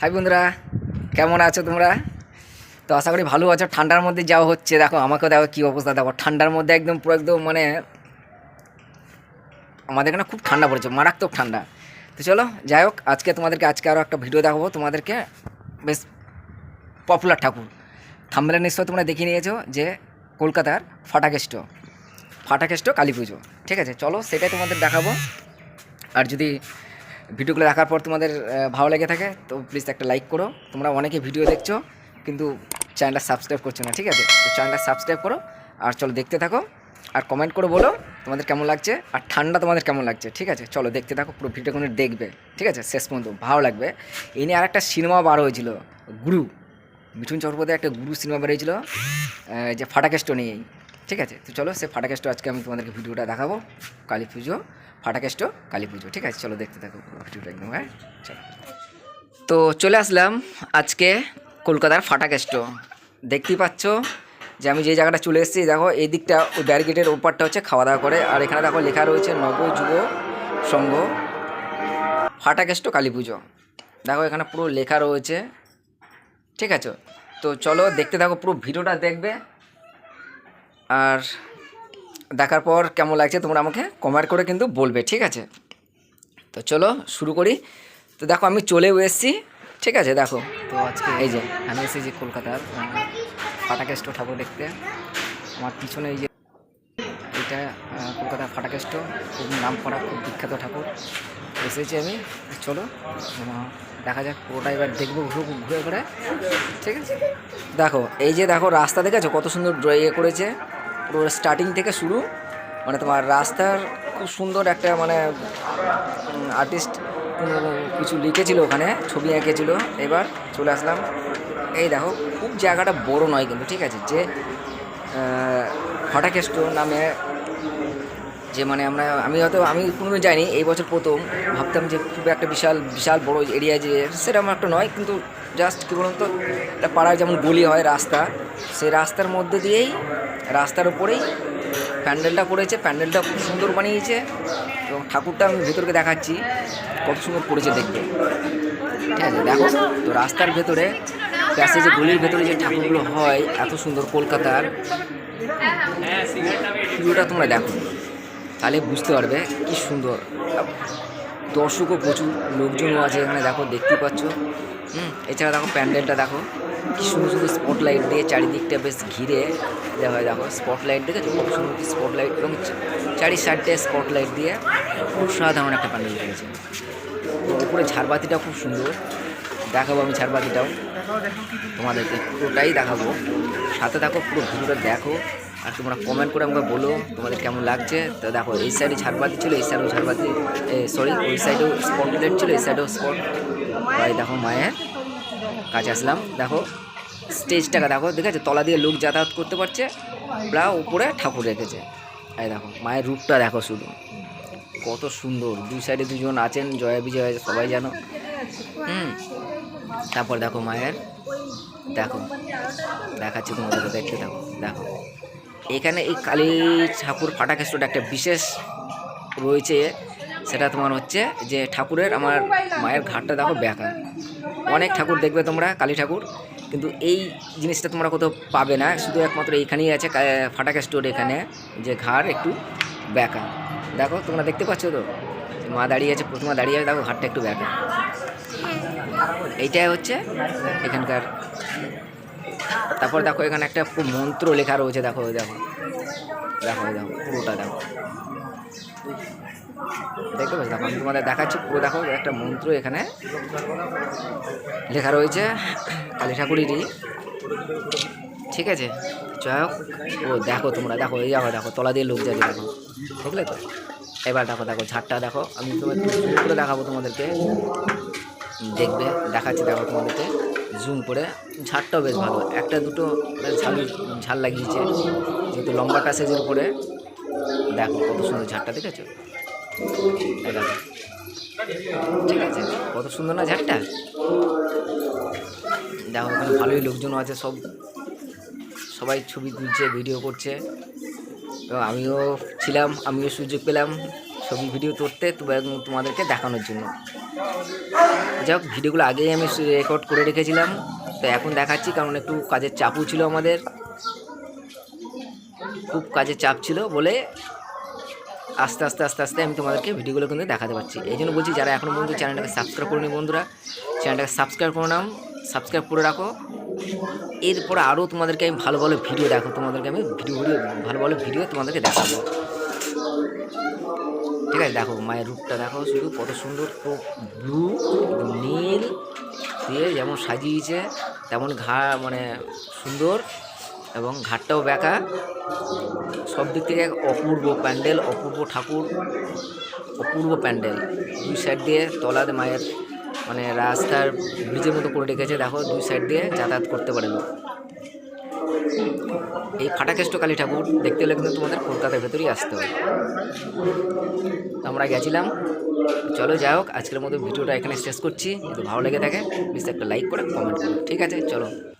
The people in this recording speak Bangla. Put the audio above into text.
হাই বন্ধুরা, কেমন আছো তোমরা? তো আশা করি ভালো আছো। ঠান্ডার মধ্যে যাওয়া হচ্ছে, দেখো আমাকেও দেখো কী অবস্থা। দেখো, ঠান্ডার মধ্যে একদম পুরো একদম মানে আমাদের এখানে খুব ঠান্ডা পড়েছে, মারাত্মক ঠান্ডা। তো চলো, যাই হোক, আজকে তোমাদেরকে, আজকে আরও একটা ভিডিও দেখাবো। তোমাদেরকে বেশ পপুলার ঠাকুর। থাম্বেলা নিশ্চয় তোমরা দেখে নিয়েছো যে কলকাতার ফাটাকেষ্ট। ফাটাকেষ্ট কালী পুজো ঠিক আছে? চলো, সেটাই তোমাদের দেখাবো। আর যদি ভিডিওগুলো দেখার পর তোমাদের ভালো লেগে থাকে তো প্লিজ একটা লাইক করো। তোমরা অনেকে ভিডিও দেখছ কিন্তু চ্যানেলটা সাবস্ক্রাইব করছ না ঠিক আছে? তো চ্যানেলটা সাবস্ক্রাইব করো আর চলো দেখতে থাকো আর কমেন্ট করে বলো তোমাদের কেমন লাগছে আর ঠান্ডা তোমাদের কেমন লাগছে ঠিক আছে? চলো দেখতে থাকো পুরো ভিডিও কোনো দেখবে ঠিক আছে? শেষ পর্যন্ত ভালো লাগবে। এই নিয়ে আরেকটা সিনেমা বার হয়েছিল গুরু। মিঠুন চক্রবর্তী একটা গুরু সিনেমা বেরিয়েছিল আহ, যে ফাটাকেষ্ট নিয়েই ঠিক আছে? তো চলো সে ফাটাকেষ্ট আজকে আমি তোমাদেরকে ভিডিওটা দেখাবো কালী পুজো। ফাটাকেষ্ট, কালী পুজো, ঠিক আছে? চলো দেখতে থাকো ভিডিওটা একদম হ্যাঁ? চলো। তো চলে আসলাম আজকে কলকাতার ফাটাকেষ্ট। দেখতেই পাচ্ছ যে আমি যে জায়গাটা চলে এসেছি, দেখো, এই দিকটা, ওই ব্যারিকেডের ওপারটা হচ্ছে খাওয়া দাওয়া করে। আর এখানে দেখো লেখা রয়েছে নব যুব সংঘ, ফাটাকেষ্ট, কালী পুজো। দেখো, এখানে পুরো লেখা রয়েছে, ঠিক আছে? তো চলো দেখতে থাকো পুরো ভিডিওটা, দেখবে। আর দেখার পর কেমন লাগছে তোমরা আমাকে কমেন্ট করে কিন্তু বলবে, ঠিক আছে? তো চলো শুরু করি। তো দেখো, আমি চলেও এসেছি, ঠিক আছে? দেখো, তো আজকে এই যে, আমি এসেছি কলকাতার ফাটাকেষ্ট ঠাকুর দেখতে। আমার পিছনে এই যে, এটা কলকাতার ফাটাকেষ্ট খুব নাম করা, খুব বিখ্যাত ঠাকুর। এসেছি আমি চলো দেখা যাক পুরোটা এবার দেখব ঘুরে ঘুরে ঘুরে, ঠিক আছে? দেখো, এই যে দেখো, রাস্তা দেখেছ? কত সুন্দর ড্র ইয়ে করেছে। পুরো স্টার্টিং থেকে শুরু মানে তোমার রাস্তার খুব সুন্দর একটা মানে আর্টিস্ট কিছু লিখেছিল ওখানে ছবি এঁকেছিল। এবার চলে আসলাম। এই দেখো খুব জায়গাটা বড় নয় কিন্তু ঠিক আছে? যে আহ, ফাটাকেষ্ট নামে যে মানে আমরা, আমি হয়তো, আমি কোনোদিন যাইনি, এই বছর প্রথম। ভাবতাম যে খুব একটা বিশাল বিশাল বড় এরিয়া যে, সেরকম একটা নয়, কিন্তু জাস্ট কী বলুন তো, একটা পাড়ায় যেমন গলি হয় রাস্তা, সেই রাস্তার মধ্যে দিয়েই, রাস্তার উপরেই প্যান্ডেলটা করেছে, প্যান্ডেলটা খুব সুন্দর বানিয়েছে, এবং ঠাকুরটা আমি ভেতরকে দেখাচ্ছি, কত সুন্দর করেছে দেখতে। ঠিক আছে, দেখো, তো রাস্তার ভেতরে প্যাসেজে গলির ভেতরে যে ঠাকুরগুলো হয়, এত সুন্দর কলকাতার। ভিডিওটা তোমরা দেখো। তাহলে বুঝতে পারবে কি সুন্দর। দর্শকও প্রচুর, লোকজনও আছে এখানে, দেখো, দেখতেই পাচ্ছ। হুম, এছাড়া দেখো, প্যান্ডেলটা দেখো, কি সুন্দর সুন্দর স্পটলাইট দিয়ে চারিদিকটা বেশ ঘিরে হয় দেখো স্পটলাইট দেখেছ? খুব সুন্দর স্পটলাইট এবং চারি সাইডে স্পটলাইট দিয়ে খুব সাধারণ একটা প্যান্ডেল করেছে। উপরে ঝাড়বাতিটা খুব সুন্দর। দেখাবো আমি ঝাড়বাতিটাও। তোমাদেরকে পুরোটাই দেখাবো। সাথে দেখো, পুরো ভিডিওটা দেখো। আর তোমরা কমেন্ট করে আমাকে বলো তোমাদের কেমন লাগছে। তো দেখো, এই সাইডে ঝাড়বাতি ছিল, এই সাইডেও ঝাড়বাতি সরি ওই সাইডেও স্পট লাইট ছিল, এই সাইডেও স্পট ভাই, দেখো মায়ের কাছে আসলাম। দেখো স্টেজটাকে দেখো, ঠিক আছে? তলা দিয়ে লোক যাতায়াত করতে পারছে, প্লা উপরে ঠাকুর রেখেছে। এই দেখো, মায়ের রূপটা দেখো শুধু। কত সুন্দর, দুই সাইডে দুজন আছেন, জয়া বিজয় সবাই জানো। হুম, তারপর দেখো মায়ের, দেখো, দেখাচ্ছি তোমাদেরকে, দেখতে দেখো দেখো। এখানে এই কালী ঠাকুর ফাটা ফাটাকেষ্টটা একটা বিশেষ রয়েছে, সেটা তোমার হচ্ছে যে ঠাকুরের আমার মায়ের ঘাটটা দেখো ব্যাকা অনেক ঠাকুর দেখবে তোমরা, কালী ঠাকুর, কিন্তু এই জিনিসটা তোমরা কোথাও পাবে না, শুধু একমাত্র এইখানেই আছে ফাটাকা স্টোর এখানে, যে ঘাড় একটু ব্যাকা দেখো, তোমরা দেখতে পাচ্ছ তো? মা দাঁড়িয়ে আছে, প্রথমা দাঁড়িয়ে আছে, দেখো ঘাটটা একটু ব্যাকা এইটাই হচ্ছে এখানকার তারপর দেখো এখানে একটা মন্ত্র লেখা রয়েছে, দেখো দেখো দেখো দেখো পুরোটা দেখো। দেখতে পাচ্ছ? দেখো, আমি তোমাদের দেখাচ্ছি, পুরো দেখো, একটা মন্ত্র এখানে লেখা রয়েছে, কালী ঠাকুরেরই। ঠিক আছে? যাই হোক, ও দেখো তোমরা, দেখো, এই দেখো দেখো, তলা দিয়ে লোক যাচ্ছে, দেখো। দেখলে তো? এবার দেখো দেখো, ঝাড়টা দেখো। আমি তোমার করে দেখাবো তোমাদেরকে। দেখবে, দেখাচ্ছি, দেখো তোমাদেরকে। জুম করে, ঝাড়টাও বেশ ভালো। একটা দুটো ঝাল ঝাল লাগিয়েছে। যেহেতু লম্বা প্যাসেজের উপরে, দেখো কত সুন্দর ঝাড়টা, দেখেছ? ঠিক আছে, কত সুন্দর না ঝাড়টা? দেখো, ওখানে ভালোই লোকজন আছে সব। সবাই ছবি তুলছে, ভিডিও করছে। আমিও ছিলাম, আমিও সুযোগ পেলাম ছবি ভিডিও করতে তোমাদেরকে দেখানোর জন্য। যাই ভিডিওগুলো আগেই আমি রেকর্ড করে রেখেছিলাম। তো এখন দেখাচ্ছি, কারণ একটু কাজের চাপও ছিল আমাদের। খুব কাজের চাপ ছিল বলে আস্তে আস্তে আস্তে আস্তে আমি তোমাদেরকে ভিডিওগুলো কিন্তু দেখাতে পারছি। এই জন্য বলছি, যারা এখনও পর্যন্ত চ্যানেলটাকে সাবস্ক্রাইব করেনি বন্ধুরা, চ্যানেলটাকে সাবস্ক্রাইব করে সাবস্ক্রাইব করে রাখো। এরপরে আরও তোমাদেরকে আমি ভালো ভালো ভিডিও দেখো তোমাদেরকে আমি ভিডিও ভিডিও ভালো ভালো ভিডিও তোমাদেরকে দেখাবো। ঠিক আছে, দেখো, মায়ের রূপটা দেখো শুধু কত সুন্দর তো ব্লু নীল, দিয়ে যেমন সাজিয়েছে, তেমন ঘা মানে সুন্দর, এবং ঘাটটাও বেঁকা সব দিক থেকে অপূর্ব প্যান্ডেল, অপূর্ব ঠাকুর, অপূর্ব প্যান্ডেল। দুই সাইড দিয়ে তলাতে মায়ের মানে রাস্তার ব্রিজের মতো করে রেখেছে দেখো দুই সাইড দিয়ে যাতায়াত করতে পারে লোক এই ফাটাকেষ্ট কালী ঠাকুর দেখতে হলে কিন্তু তোমাদের কলকাতার ভেতরেই আসতে হবে। আমরা গেছিলাম। চলো যাই হোক, আজকের মতো ভিডিওটা এখানে শেষ করছি। যদি ভালো লেগে থাকে প্লিজ একটা লাইক করে কমেন্ট করো। ঠিক আছে, চলো।